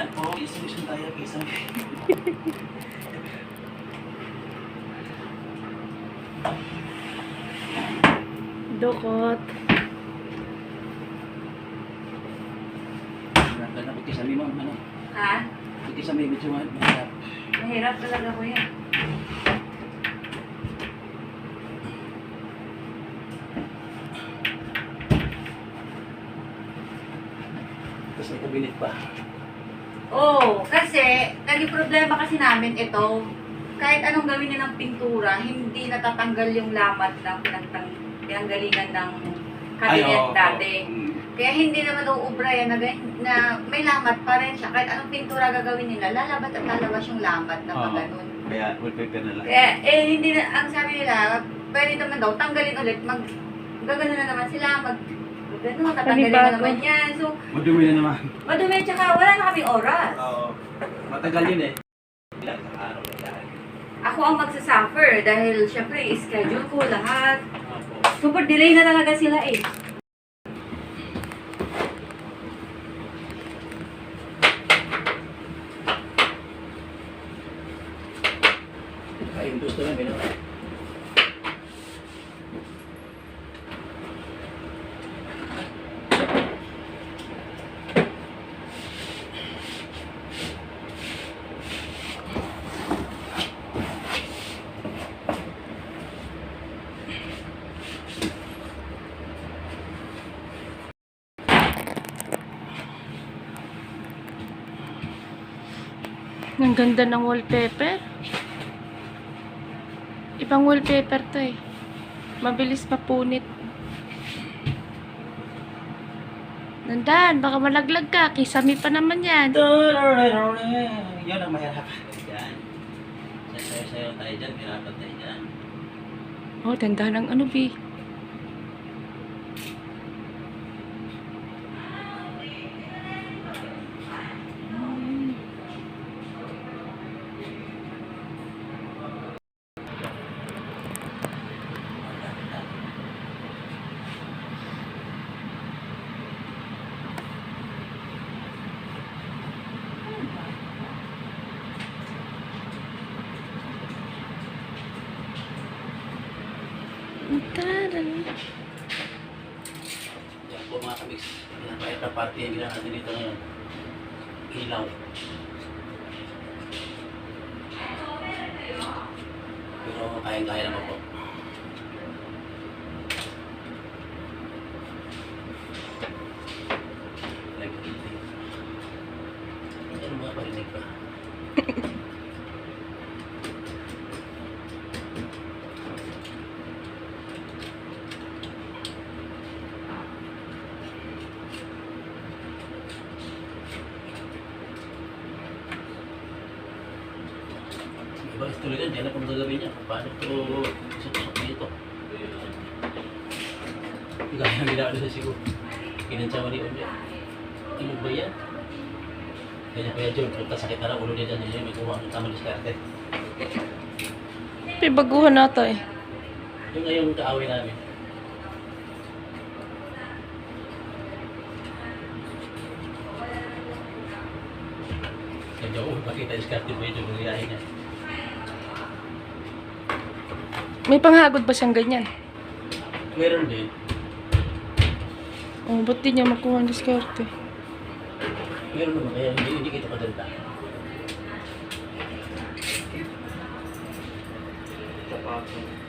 Yan, puro isang-isang tayo, isang Dukot. Ganda na pagkisa mo, ano? Ha? Pagkisa mo, medyo mahirap. Mahirap talaga ko yan. Tapos may kabinet pa. Oo, kasi, naging problema kasi namin ito, kahit anong gawin niya ng pintura, hindi natatanggal yung lamat ng pinagtang, pinanggalingan ng cabinet oo, dati. oo. Mm. Kaya hindi naman uubra yan na, gan- na may lamat pa rin siya. Kahit anong pintura gagawin nila, lalabat at lalabas yung lamat na Oo. pagano'n. Kaya wallpaper na lang. Kaya, eh, hindi na, ang sabi nila, pwede naman daw, tanggalin ulit, mag, gagano na naman sila, mag, gagano, tatanggalin na Panibago. naman yan. So, Madumi na naman. madumi, tsaka wala na kaming oras. Oo. Matagal yun eh. Ilang araw na. Ako ang magsasuffer dahil syempre, schedule ko lahat. Opo. Super delay na talaga sila eh. Ayun, gusto na, meron. Ang ganda ng wallpaper. Ibang wallpaper to eh. Mabilis mapunit. Nandan, baka malaglag ka. Kisame pa naman yan. Yun ang mahirap. Yan. Sayo-sayo tayo dyan, pirapat tayo dyan. Oh, dandahan ang ano, B. Taran. Yan po mga kamix. Yan kahit na party yung ginawa natin dito ngayon. Ilaw. Pero kaya-kaya naman po. Like, ano mga parinig pa? Gusto nila, hindi na kung gagawin niya. Paano ito sutusok dito? Gaya ng ginawa nila siguro. Kinansawa ni Unya. Ano ba yan? Kanya kaya John, punta sakit na lang ulo niya dyan. May kuha ng tamang diskarte. May baguhan na to eh. Yung ngayong kaaway namin. Kaya oh, pakita diskarte mo ito, nangyayari niya. May panghagod ba siyang ganyan? Meron din. Oh, ba't di niya makuha ng diskarte? Meron naman, kaya hindi, hindi kita kadalda. Tapatin.